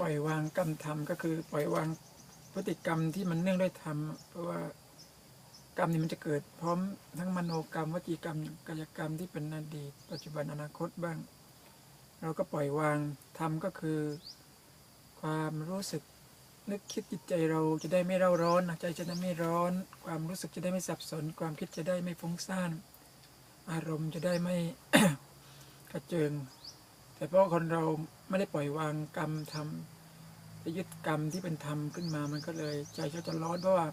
ปล่อยวางกรรมธรรมก็คือ ปล่อยวางพฤติกรรมที่มันเนื่องด้วยธรรมเพราะว่ากรรมนี่มันจะเกิดพร้อมทั้งมโนกรรมวจีกรรมกายกรรมที่เป็นอดีตปัจจุบันอนาคตบ้าง เราก็ปล่อยวางธรรมก็คือ ความรู้สึกนึกคิดจิตใจเราจะได้ไม่เร่าร้อนใจจะได้ไม่ร้อน ความรู้สึกจะได้ไม่สับสน ความคิดจะได้ไม่ฟุ้งซ่าน อารมณ์จะได้ไม่กระเจิง แต่เพราะคนเราไม่ได้ปล่อยวางกรรมทำไปยึดกรรมที่เป็นธรรมขึ้นมามันก็เลยใจเขาจะร้อนเพราะว่า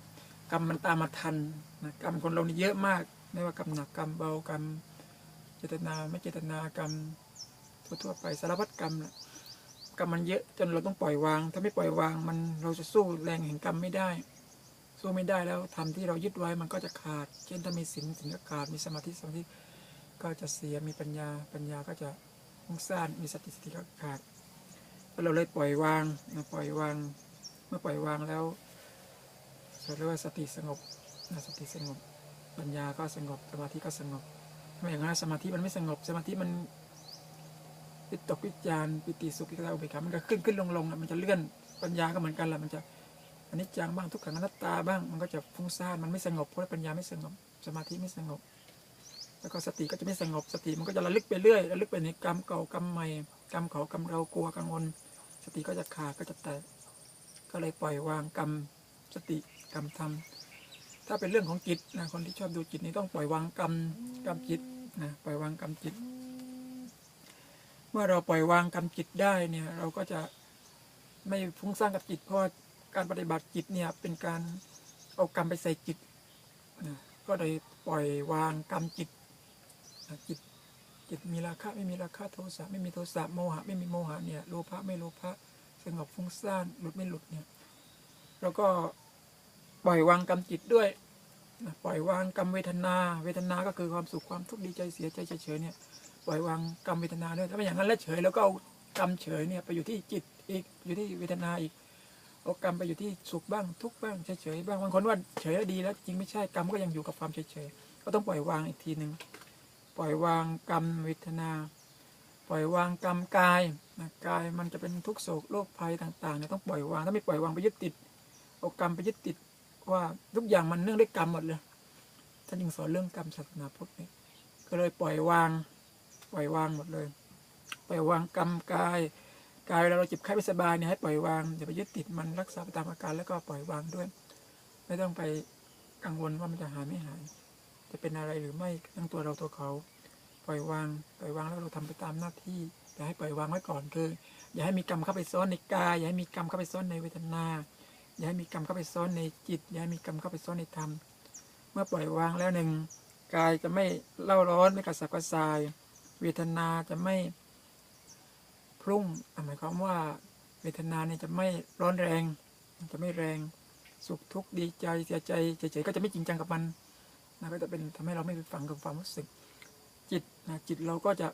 กรรมมันตามมาทันนะกรรมคนเรานี่เยอะมาก ไม่ว่ากรรมหนักกรรมเบากรรมเจตนาไม่เจตนากรรมทั่วๆไปสารพัดกรรมนะกรรมมันเยอะจนเราต้องปล่อยวาง ถ้าไม่ปล่อยวางมันเราจะสู้แรงแห่งกรรมไม่ได้ สู้ไม่ได้แล้วทำที่เรายึดไว้มันก็จะขาด เช่นถ้ามีศีลศีลก็ขาดมีสมาธิสมาธิก็จะเสียมีปัญญาปัญญาก็จะ ฟุ้งซ่านมีสติสติก็ขาดแล้วเราเลยปล่อยวางนะปล่อยวาง เมื่อปล่อยวางแล้วเรียกว่าสติสงบนะสติสงบ ปัญญาก็สงบสมาธิก็สงบไม่อย่างนั้นสมาธิมันไม่สงบ สมาธิมันวิตกวิจารณ์ปิติสุขอิกตาอุเบกขามันก็ขึ้นขึ้นลงลงอะมันจะเลื่อนปัญญาก็เหมือนกันแหละมันจะอันนี้จังบ้างทุกขังอนัตตาบ้างมันก็จะฟุ้งซ่านมันไม่สงบเพราะปัญญาไม่สงบ สมาธิไม่สงบ แล้วก็สติก็จะไม่สงบสติมันก็จะระลึกไปเรื่อยระลึกไปในกรรมเก่ากรรมใหม่กรรมเขากรรมเรากลัวกังวล สติก็จะขาดก็จะแตกก็เลยปล่อยวางกรรมสติกรรมธรรมถ้าเป็นเรื่องของจิตนะคนที่ชอบดูจิตนี่ต้องปล่อยวางกรรมกรรมจิตนะปล่อยวางกรรมจิต เมื่อเราปล่อยวางกรรมจิตได้เนี่ยเราก็จะไม่ฟุ้งซ่านกับจิตเพราะการปฏิบัติจิตเนี่ยเป็นการเอากรรมไปใส่จิตนะก็เลยปล่อยวางกรรมจิต จิตจิตมีราคะไม่มีราคะโทสะไม่มีโทสะโมหะไม่มีโมหะเนี่ยโลภะไม่โลภะสงบฟุ้งซ่านหลุดไม่หลุดเนี่ยแล้วก็ปล่อยวางกรรมจิตด้วยปล่อยวางกรรมเวทนา เวทนาก็คือความสุขความทุกข์ดีใจเสียใจเฉยเนี่ยปล่อยวางกรรมเวทนาด้วยถ้าไม่อย่างนั้นแล้วเฉยแล้วก็เอากรรมเฉยเนี่ยไปอยู่ที่จิตอีกอยู่ที่เวทนาอีกเอากรรมไปอยู่ที่สุขบ้างทุกข์บ้างเฉยๆบ้างบางคนว่าเฉยแล้วดีแล้วจริงไม่ใช่กรรมก็ยังอยู่กับความเฉยๆก็ต้องปล่อยวางอีกทีหนึ่ง ปล่อยวางกรรมเวทนา ปล่อยวางกรรมกายนะกายมันจะเป็นทุกโศกโรคภัยต่างๆเนี่ยต้องปล่อยวางถ้าไม่ปล่อยวางไปยึดติดเอากรรมไปยึดติดว่าทุกอย่างมันเนื่องด้วยกรรมหมดเลยท่านจึงสอนเรื่องกรรมศาสนาพุทธนี่ก็เลยปล่อยวาง ปล่อยวางหมดเลย ปล่อยวางกรรมกายกายเวลาเราเจ็บไข้ไม่สบายเนี่ยให้ปล่อยวางอย่าไปยึดติดมันรักษาไปตามอาการแล้วก็ปล่อยวางด้วย ไม่ต้องไปกังวลว่ามันจะหายไม่หาย จะเป็นอะไรหรือไม่ทั้งตัวเราตัวเขา ปล่อยวาง ปล่อยวางแล้วเราทำไปตามหน้าที่อย่าให้ปล่อยวางไว้ก่อนคือ อย่าให้มีกรรมเข้าไปซ้อนในกาย อย่าให้มีกรรมเข้าไปซ้อนในเวทนา อย่าให้มีกรรมเข้าไปซ้อนในจิต อย่าให้มีกรรมเข้าไปซ้อนในธรรม เมื่อปล่อยวางแล้วหนึ่งกายจะไม่เล่าร้อนไม่กระสับกระส่าย เวทนาจะไม่พรุ่งหมายความว่าเวทนาเนี่ยจะไม่ร้อนแรง จะไม่แรง สุขทุกข์ดีใจเสียใจเฉยๆก็จะไม่จริงจังกับมัน นะก็จะเป็นทำให้เราไม่ไปฝังกับความรู้สึกจิตนะจิตเราก็จะ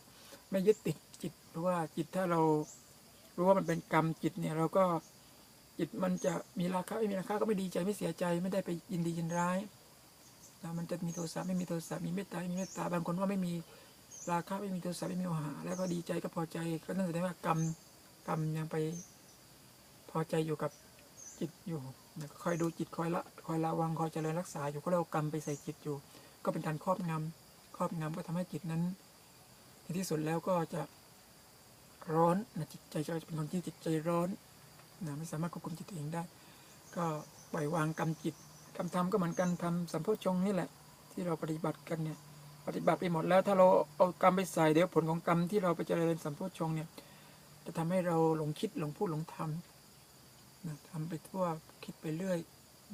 ไม่ยึดติดจิต เพราะว่าจิตถ้าเรารู้ว่ามันเป็นกรรมจิตเนี่ยเราก็จิตมันจะมีราคะไม่มีราคะก็ไม่ดีใจไม่เสียใจไม่ได้ไปยินดียินร้ายนะมันจะมีโทสะไม่มีโทสะมีเมตตาไม่มีเมตตาบางคนว่าไม่มีราคะไม่มีโทสะไม่มีโมหะแล้วก็ดีใจก็พอใจก็นั่นแสดงว่ากรรมกรรมยังไปพอใจอยู่กับ จิตอยู่คอยดูจิตคอยละคอยระวังคอยเจริญรักษาอยู่ก็เรากรรมไปใส่จิตอยู่ ก็เป็นการครอบงำครอบงำก็ทำให้จิตนั้นในที่สุดแล้วก็จะร้อนนะจิตใจจะเป็นคนที่จิตใจร้อนนะไม่สามารถควบคุมจิตตัวเองได้ ก็ปล่อยวางกรรมจิตกรรมธรรมก็เหมือนกันทำสัมโพชงนี่แหละ ที่เราปฏิบัติกันเนี่ยปฏิบัติไปหมดแล้วถ้าเราเอากรรมไปใส่เดี๋ยวผลของกรรมที่เราไปเจริญสัมโพชงเนี่ยจะทำให้เราหลงคิดหลงพูดหลงทำ นะทำไปทั่วคิดไปเรื่อย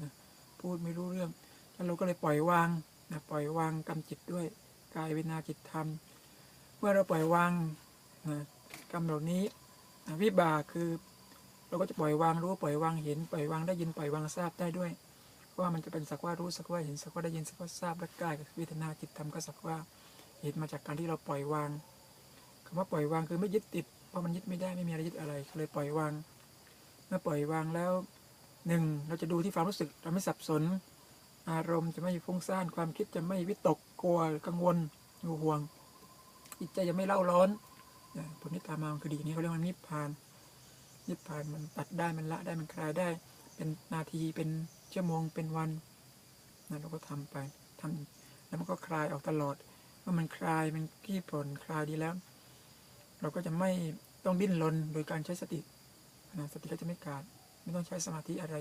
นะพูดไม่รู้เรื่องแล้วเราก็เลยปล่อยวางนะปล่อยวางกรรมจิตด้วยกายเวนาจิตธรรม เมื่อเราปล่อยวางนะกรรมเหล่านี้นะวิบากคือ เราก็จะปล่อยวางรู้ปล่อยวางเห็นปล่อยวางได้ยินปล่อยวางทราบได้ด้วยว่ามันจะเป็นสักว่ารู้สักว่าเห็นสักว่าได้ยินสักว่าทราบและกายกับเวทนาจิตธรรมก็สักว่าเห็นมาจากการที่เราปล่อยวางคำว่าปล่อยวางคือไม่ยึดติดเพราะมันยึดไม่ได้ไม่มีอะไรยึดอะไรก็เลยปล่อยวาง เมื่อปล่อยวางแล้วหนึ่งเราจะดูที่ความรู้สึกเราไม่สับสน อารมณ์จะไม่ฟุ้งซ่านความคิดจะไม่วิตกกลัวกังวลงูห่วงจิตใจจะไม่เล่าร้อนผลที่ตามมาคือดีนี้เขาเรียกว่านิพพาน นิพพานมันตัดได้มันละได้มันคลายได้ เป็นนาทีเป็นชั่วโมงเป็นวันนะเราก็ทำไปทำแล้วมันก็คลายออกตลอดเมื่อมันคลายมันขี้ผ่อนคลายดีแล้ว เราก็จะไม่ต้องดิ้นรนโดยการใช้สติ นะสติก็จะไม่ขาด ไม่ต้องใช้สมาธิอะไร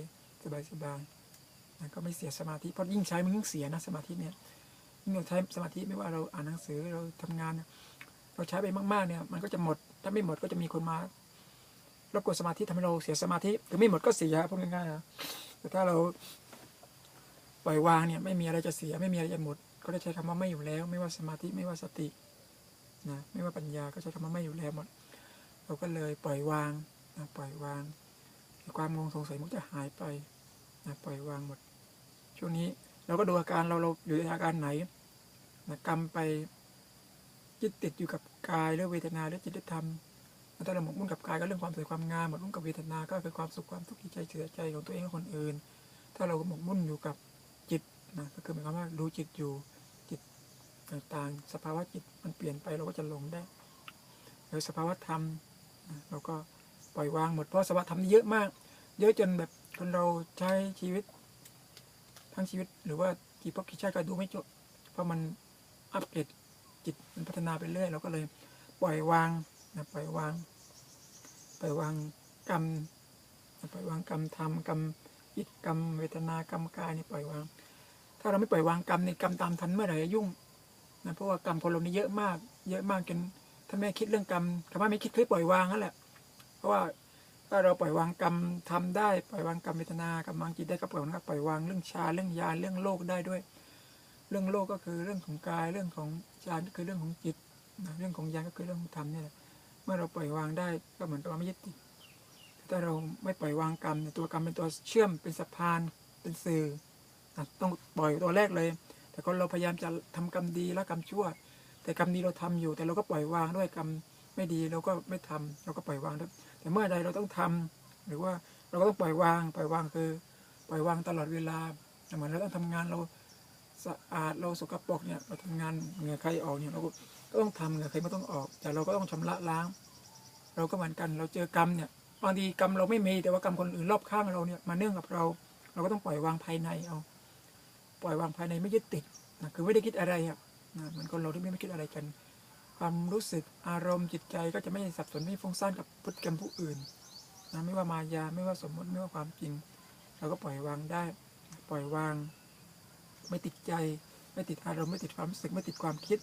สบายๆนะก็ไม่เสียสมาธิเพราะยิ่งใช้มันยิ่งเสียนะสมาธิเนี่ยยิ่งเราใช้สมาธิไม่ว่าเราอ่านหนังสือเราทำงาน เราใช้ไปมากๆเนี่ยมันก็จะหมดถ้าไม่หมดก็จะมีคนมารบกวนสมาธิทำให้เราเสียสมาธิหรือไม่หมดก็เสียพูดง่ายๆนะแต่ถ้าเราปล่อยวางเนี่ยไม่มีอะไรจะเสียไม่มีอะไรจะหมด ก็ได้ใช้คำว่าไม่อยู่แล้ว ไม่ว่าสมาธิไม่ว่าสตินะไม่ว่าปัญญาก็ใช้คำว่าไม่อยู่แล้วหมด เราก็เลยปล่อยวาง นะปล่อยวาง ความงงสงสัยมันจะหายไปนะปล่อยวางหมด ช่วงนี้เราก็ดูอาการเราเราอยู่ในอาการไหนนะกรรมไปยึดติดอยู่กับกายหรือเวทนาหรือจิตธรรมถ้าเราหมกมุ่นกับกายก็เรื่องความสวยความงามหมกมุ่นกับเวทนาก็คือความสุขความทุกข์ใจเสียใจของตัวเองและคนอื่น ถ้าเราหมกมุ่นอยู่กับจิตนะก็คือหมายความว่ารู้จิตอยู่จิตต่างๆ สภาวะจิตมันเปลี่ยนไปเราก็จะหลงได้หรือสภาวะธรรมเราก็ ปล่อยวางหมดเพราะสภาวะธรรมนี่เยอะมาก เยอะจนแบบคนเราใช้ชีวิต ทั้งชีวิตหรือว่ากี่ภพกี่ชาติก็ดูไม่จบเพราะมันอัปเกรดจิตมันพัฒนาไปเรื่อยเราก็เลยปล่อยวางนะปล่อยวางปล่อยวางกรรมปล่อยวางกรรมธรรมกรรมยิตกรรมเวทนากรรมกายนี่ปล่อยวาง ถ้าเราไม่ปล่อยวางกรรมในกรรมตามทันเมื่อไหร่ยุ่งนะเพราะว่ากรรมคนเรานี่เยอะมาก เยอะมากจนถ้าแม่คิดเรื่องกรรมคำว่าไม่คิดคือปล่อยวางนั่นแหละ เพราะว่าถ้าเราปล่อยวางกรรมทำได้ปล่อยวางกรรมเวทนากรรมวางจิตได้ก็ปล่อยวางปล่อยวางเรื่องชาเรื่องยาเรื่องโลกได้ด้วย เรื่องโลกก็คือเรื่องของกายเรื่องของฌานก็คือเรื่องของจิตนะเรื่องของยานก็คือเรื่องของธรรมนี่แหละเมื่อเราปล่อยวางได้ก็เหมือนกับว่าไม่ยึดติดแต่ถ้าเราไม่ปล่อยวางกรรมตัวกรรมเป็นตัวเชื่อมเป็นสะพานเป็นสื่อนะต้องปล่อยตัวแรกเลย แต่คนเราพยายามจะทำกรรมดีและกรรมชั่ว แต่กรรมดีเราทำอยู่ แต่เราก็ปล่อยวางด้วยกรรม ไม่ดีเราก็ไม่ทำเราก็ปล่อยวางด้วยแต่เมื่อใดเราต้องทำหรือว่าเราก็ต้องปล่อยวาง ปล่อยวางคือ ปล่อยวางตลอดเวลาเหมือนเราต้องทำงานเราสะอาดเราสกปรกเนี่ยเราทำงานเหงื่อใครออกเนี่ยเราก็ก็ต้องทำเหงื่อใครไม่ต้องออก แต่เราก็ต้องชำระล้าง เราก็เหมือนกันเราเจอกรรมเนี่ยบางทีกรรมเราไม่มีแต่ว่ากรรมคนอื่นรอบข้างเราเนี่ยมาเนื่องกับเรา เราก็ต้องปล่อยวางภายในเอา ปล่อยวางภายในไม่ยึดติดนะคือไม่ได้คิดอะไรอะนะเหมือนคนเราที่ไม่ไม่คิดอะไรกัน ความรู้สึกอารมณ์จิตใจก็จะไม่สับสนไม่ฟุ้งซ่านกับพฤติกรรมผู้อื่นนะไม่ว่ามายาไม่ว่าสมมติไม่ว่าความจริง เราก็ปล่อยวางได้ ปล่อยวาง ไม่ติดใจ ไม่ติดอารมณ์ไม่ติดความรู้สึกไม่ติดความคิด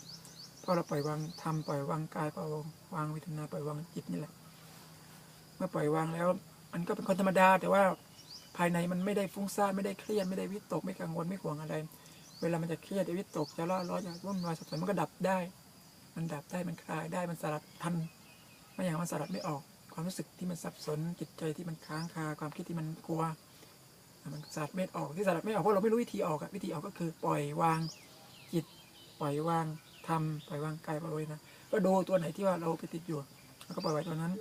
พอเราปล่อยวางทำปล่อยวางกายปล่อยวางเวทนาปล่อยวางจิตนี่แหละ เมื่อปล่อยวางแล้วมันก็เป็นคนธรรมดา แต่ว่าภายในมันไม่ได้ฟุ้งซ่านไม่ได้เครียดไม่ได้วิตกไม่กังวลไม่ห่วงอะไร เวลามันจะเครียดจะวิตกจะร้อนร้อนจะวุ่นวายสับสนมันก็ดับได้ มันดับได้มันคลายได้มันสลัดทันไม่อย่างมันสลัดไม่ออก ความรู้สึกที่มันสับสนจิตใจที่มันค้างคาความคิดที่มันกลัวมันสลัดไม่ออกที่สลัดไม่ออกเพราะเราไม่รู้วิธีออกอะวิธีออกก็คือปล่อยวางจิต ปล่อยวางทำปล่อยวางกายปล่อยวางนะก็ดูตัวไหนที่ว่าเราไปติดอยู่แล้วก็ปล่อยวางตัวนั้น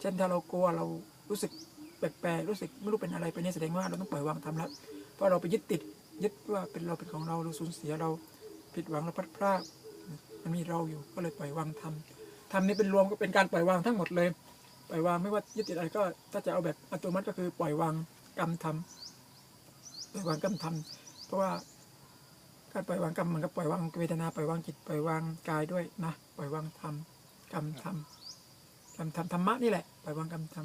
เช่นถ้าเรากลัวเรารู้สึกแปลกๆรู้สึกไม่รู้เป็นอะไรไปนี่แสดงว่าเราต้องปล่อยวางทำแล้วเพราะเราไปยึดติดยึดว่าเป็นเราเป็นของเราเราสูญเสียเราผิดหวังเราพลาดพลาด มันมีเราอยู่ก็เลยปล่อยวางทำทำนี่เป็นรวมก็เป็นการปล่อยวางทั้งหมดเลย ปล่อยวางไม่ว่ายึดติดอะไรก็ถ้าจะเอาแบบอัตโนมัติก็คือปล่อยวางกรรมทำปล่อยวางกรรมทำเพราะว่าการปล่อยวางกรรมมือนกับปล่อยวางเวทนาปล่อยวางจิตปล่อยวางกายด้วยนะปล่อยวางธรรมกรรมทำกรรมทำธรรมะนี่แหละปล่อยวางกรรมท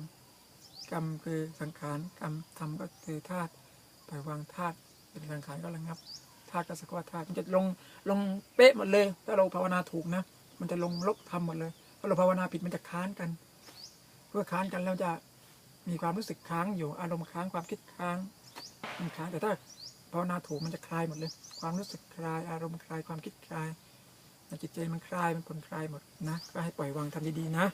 ำกรรมคือสังขารกรรมทำก็คือธาตุปล่อยวางธาตุเป็นสังขารก็ระงับ ธาตุก็สกว่าธาตุมันจะลงลงเป๊ะหมดเลย ถ้าเราภาวนาถูกนะ มันจะลงลบทำหมดเลย ถ้าเราภาวนาผิดมันจะค้านกัน เพื่อค้านกันแล้วจะมีความรู้สึกค้างอยู่อารมณ์ค้างความคิดค้างมันค้างแต่ถ้าภาวนาถูกมันจะคลายหมดเลย ความรู้สึกคลายอารมณ์คลายความคิดคลายจิตใจมันคลายมันผ่อนคลายหมดนะ ก็ให้ปล่อยวางทำดีๆนะ